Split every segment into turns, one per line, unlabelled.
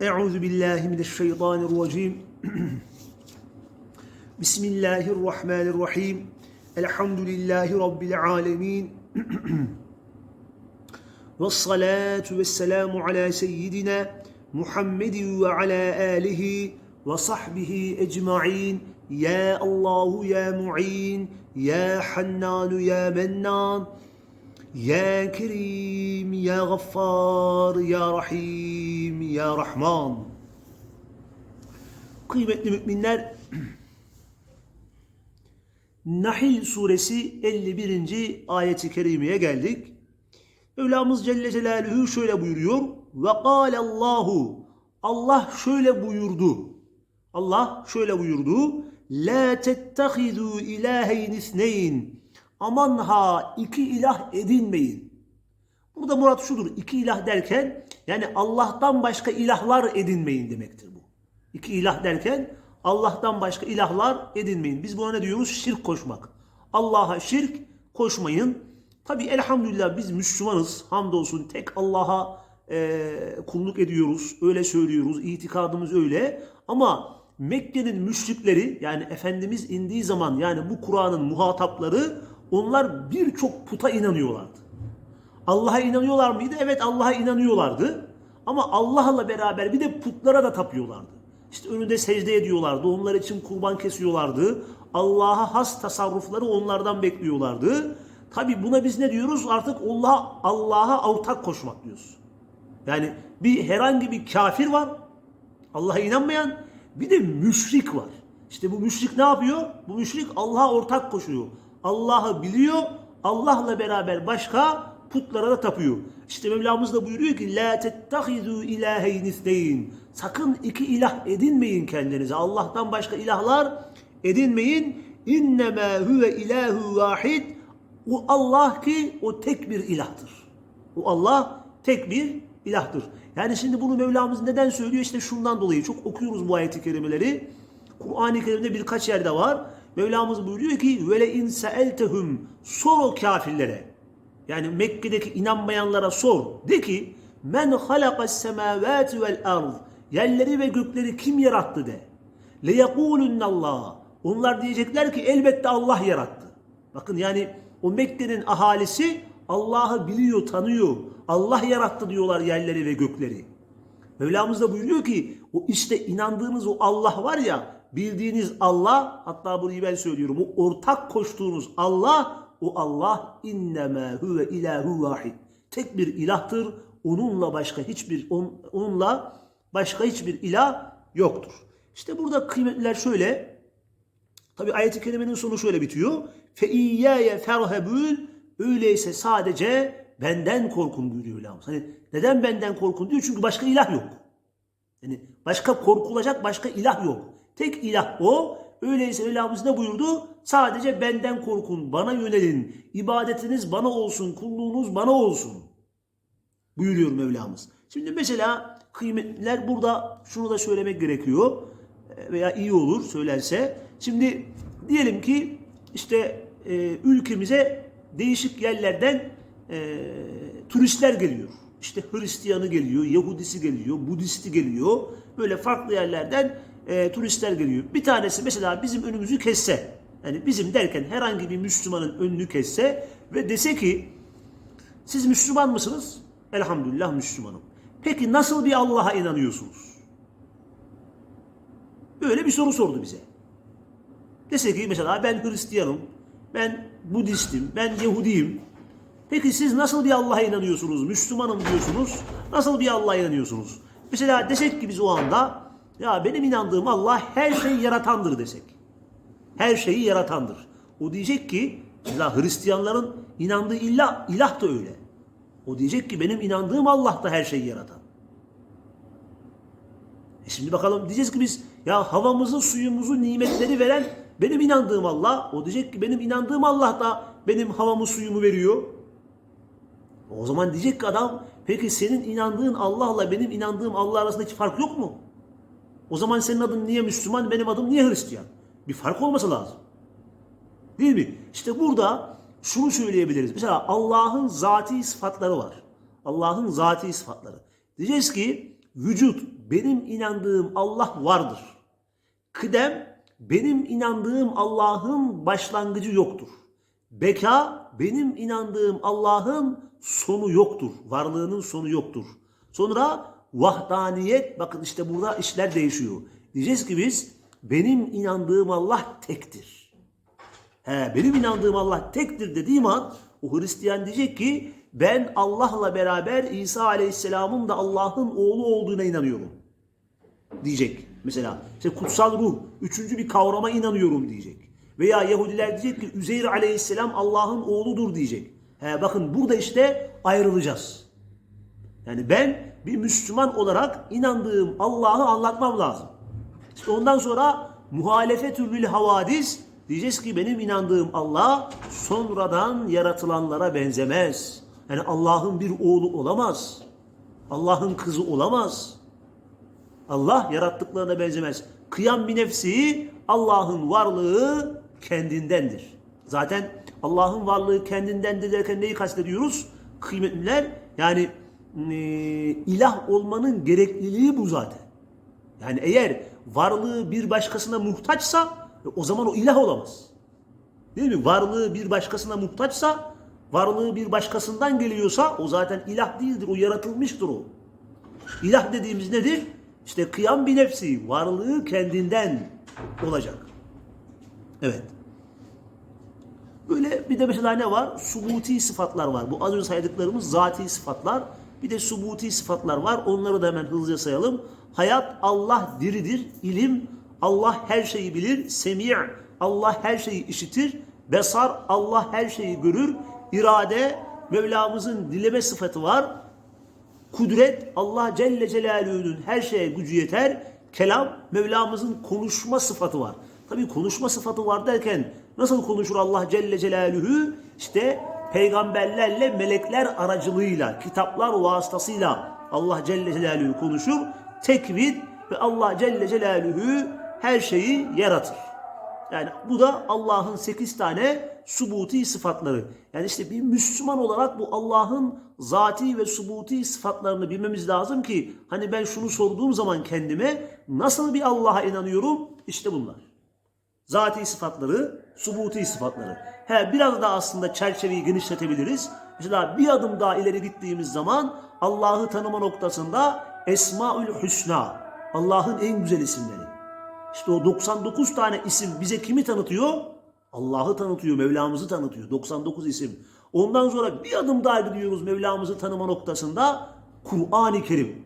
Euzu billahi mineşşeytanirracim. Bismillahirrahmanirrahim. Elhamdülillahi rabbil alamin. Ve salatu ve selamu ala seyyidina Muhammedin ve ala alihi ve sahbihi ecma'in. Ya Allahu ya Mu'in, ya Hannanu ya Mennan. Ya Kerim, Ya Gaffar, Ya Rahim, Ya Rahman. Kıymetli müminler, Nahil suresi 51. ayeti kerimeye geldik. Mevlamız Celle Celaluhu şöyle buyuruyor. Ve Allahu Allah şöyle buyurdu. Allah şöyle buyurdu. La tettehizu ilaheyn isneyn. Aman ha iki ilah edinmeyin. Burada murat şudur. iki ilah derken yani Allah'tan başka ilahlar edinmeyin demektir bu. İki ilah derken Allah'tan başka ilahlar edinmeyin. Biz buna ne diyoruz? Şirk koşmak. Allah'a şirk koşmayın. Tabi elhamdülillah biz Müslümanız. Hamdolsun tek Allah'a e, kulluk ediyoruz. Öyle söylüyoruz. İtikadımız öyle. Ama Mekke'nin müşrikleri yani Efendimiz indiği zaman yani bu Kur'an'ın muhatapları onlar birçok puta inanıyorlardı. Allah'a inanıyorlar mıydı? Evet Allah'a inanıyorlardı. Ama Allah'la beraber bir de putlara da tapıyorlardı. İşte önünde secde ediyorlardı. Onlar için kurban kesiyorlardı. Allah'a has tasarrufları onlardan bekliyorlardı. Tabi buna biz ne diyoruz? Artık Allah'a Allah'a ortak koşmak diyoruz. Yani bir herhangi bir kafir var. Allah'a inanmayan bir de müşrik var. İşte bu müşrik ne yapıyor? Bu müşrik Allah'a ortak koşuyor. Allah'ı biliyor. Allah'la beraber başka putlara da tapıyor. İşte Mevlamız da buyuruyor ki la tettehizu ilaheyn isneyn. Sakın iki ilah edinmeyin kendinize. Allah'tan başka ilahlar edinmeyin. İnnemâ huve ilahu vahid. O Allah ki o tek bir ilahtır. O Allah tek bir ilahtır. Yani şimdi bunu Mevlamız neden söylüyor? İşte şundan dolayı çok okuyoruz bu ayeti kerimeleri. Kur'an-ı Kerim'de birkaç yerde var. Mevlamız buyuruyor ki vele in seeltehum sor o kafirlere. Yani Mekke'deki inanmayanlara sor. De ki men halakas semavati vel ard. Yerleri ve gökleri kim yarattı de. Le Allah. Onlar diyecekler ki elbette Allah yarattı. Bakın yani o Mekke'nin ahalisi Allah'ı biliyor, tanıyor. Allah yarattı diyorlar yerleri ve gökleri. Mevlamız da buyuruyor ki o işte inandığınız o Allah var ya bildiğiniz Allah hatta burayı ben söylüyorum o ortak koştuğunuz Allah o Allah innema huve ilahu vahid. Tek bir ilahtır. Onunla başka hiçbir on, onunla başka hiçbir ilah yoktur. İşte burada kıymetliler şöyle. Tabi ayet-i kerimenin sonu şöyle bitiyor. Fe iyyâye ferhebûn öyleyse sadece benden korkun buyuruyor Mevlamız. Hani neden benden korkun diyor? Çünkü başka ilah yok. Yani başka korkulacak başka ilah yok. Tek ilah o. Öyleyse Mevlamız ne buyurdu? Sadece benden korkun, bana yönelin. İbadetiniz bana olsun, kulluğunuz bana olsun. Buyuruyor Mevlamız. Şimdi mesela kıymetliler burada şunu da söylemek gerekiyor. Veya iyi olur söylense. Şimdi diyelim ki işte e, ülkemize değişik yerlerden e, turistler geliyor. İşte Hristiyanı geliyor, Yahudisi geliyor, Budisti geliyor. Böyle farklı yerlerden e, turistler geliyor. Bir tanesi mesela bizim önümüzü kesse, yani bizim derken herhangi bir Müslümanın önünü kesse ve dese ki siz Müslüman mısınız? Elhamdülillah Müslümanım. Peki nasıl bir Allah'a inanıyorsunuz? Böyle bir soru sordu bize. Dese ki mesela ben Hristiyanım, ben Budistim, ben Yahudiyim. Peki siz nasıl bir Allah'a inanıyorsunuz? Müslümanım diyorsunuz. Nasıl bir Allah'a inanıyorsunuz? Mesela desek ki biz o anda ya benim inandığım Allah her şeyi yaratandır desek. Her şeyi yaratandır. O diyecek ki mesela Hristiyanların inandığı ilah, ilah da öyle. O diyecek ki benim inandığım Allah da her şeyi yaratan. E şimdi bakalım diyeceğiz ki biz ya havamızı, suyumuzu, nimetleri veren benim inandığım Allah. O diyecek ki benim inandığım Allah da benim havamı, suyumu veriyor. O zaman diyecek ki adam peki senin inandığın Allah'la benim inandığım Allah arasındaki fark yok mu? O zaman senin adın niye Müslüman, benim adım niye Hristiyan? Bir fark olması lazım. Değil mi? İşte burada şunu söyleyebiliriz. Mesela Allah'ın zati sıfatları var. Allah'ın zati sıfatları. Diyeceğiz ki vücut, benim inandığım Allah vardır. Kıdem benim inandığım Allah'ın başlangıcı yoktur. Beka benim inandığım Allah'ın sonu yoktur. Varlığının sonu yoktur. Sonra vahdaniyet bakın işte burada işler değişiyor. Diyeceğiz ki biz benim inandığım Allah tektir. He, benim inandığım Allah tektir dediğim an o Hristiyan diyecek ki ben Allah'la beraber İsa Aleyhisselam'ın da Allah'ın oğlu olduğuna inanıyorum diyecek. Mesela işte kutsal ruh, üçüncü bir kavrama inanıyorum diyecek. Veya Yahudiler diyecek ki Üzeyr aleyhisselam Allah'ın oğludur diyecek. He, bakın burada işte ayrılacağız. Yani ben bir Müslüman olarak inandığım Allah'ı anlatmam lazım. İşte ondan sonra muhalefetül havadis diyeceğiz ki benim inandığım Allah sonradan yaratılanlara benzemez. Yani Allah'ın bir oğlu olamaz. Allah'ın kızı olamaz. Allah yarattıklarına benzemez. Kıyam bir nefsi Allah'ın varlığı kendindendir. Zaten Allah'ın varlığı kendindendir derken neyi kastediyoruz? Kıymetliler yani e, ilah olmanın gerekliliği bu zaten. Yani eğer varlığı bir başkasına muhtaçsa e, o zaman o ilah olamaz. Değil mi? Varlığı bir başkasına muhtaçsa, varlığı bir başkasından geliyorsa o zaten ilah değildir. O yaratılmıştır o. İlah dediğimiz nedir? İşte kıyam bir nefsi, varlığı kendinden olacak. Evet. Böyle bir de mesela ne var? Subuti sıfatlar var. Bu az önce saydıklarımız zati sıfatlar. Bir de subuti sıfatlar var. Onları da hemen hızlıca sayalım. Hayat Allah diridir. İlim Allah her şeyi bilir. Semi' Allah her şeyi işitir. Besar Allah her şeyi görür. İrade Mevlamızın dileme sıfatı var. Kudret Allah Celle Celaluhu'nun her şeye gücü yeter. Kelam Mevlamızın konuşma sıfatı var. Tabi konuşma sıfatı var derken nasıl konuşur Allah Celle Celaluhu? İşte peygamberlerle melekler aracılığıyla, kitaplar vasıtasıyla Allah Celle Celaluhu konuşur. Tekvin ve Allah Celle Celaluhu her şeyi yaratır. Yani bu da Allah'ın sekiz tane subuti sıfatları. Yani işte bir Müslüman olarak bu Allah'ın zati ve subuti sıfatlarını bilmemiz lazım ki hani ben şunu sorduğum zaman kendime nasıl bir Allah'a inanıyorum? İşte bunlar. Zati sıfatları, subuti sıfatları. He biraz daha aslında çerçeveyi genişletebiliriz. Mesela bir adım daha ileri gittiğimiz zaman Allah'ı tanıma noktasında Esmaül Hüsna, Allah'ın en güzel isimleri. İşte o 99 tane isim bize kimi tanıtıyor? Allah'ı tanıtıyor, Mevlamızı tanıtıyor. 99 isim. Ondan sonra bir adım daha gidiyoruz Mevlamızı tanıma noktasında Kur'an-ı Kerim.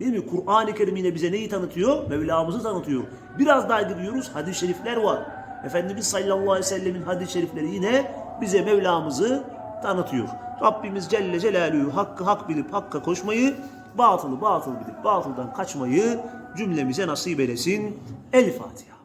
Değil mi? Kur'an-ı Kerim yine bize neyi tanıtıyor? Mevlamızı tanıtıyor. Biraz daha gidiyoruz hadis-i şerifler var. Efendimiz sallallahu aleyhi ve sellemin hadis-i şerifleri yine bize Mevlamızı tanıtıyor. Rabbimiz Celle Celaluhu hakkı hak bilip hakka koşmayı, batılı batıl bilip batıldan kaçmayı cümlemize nasip eylesin. El Fatiha.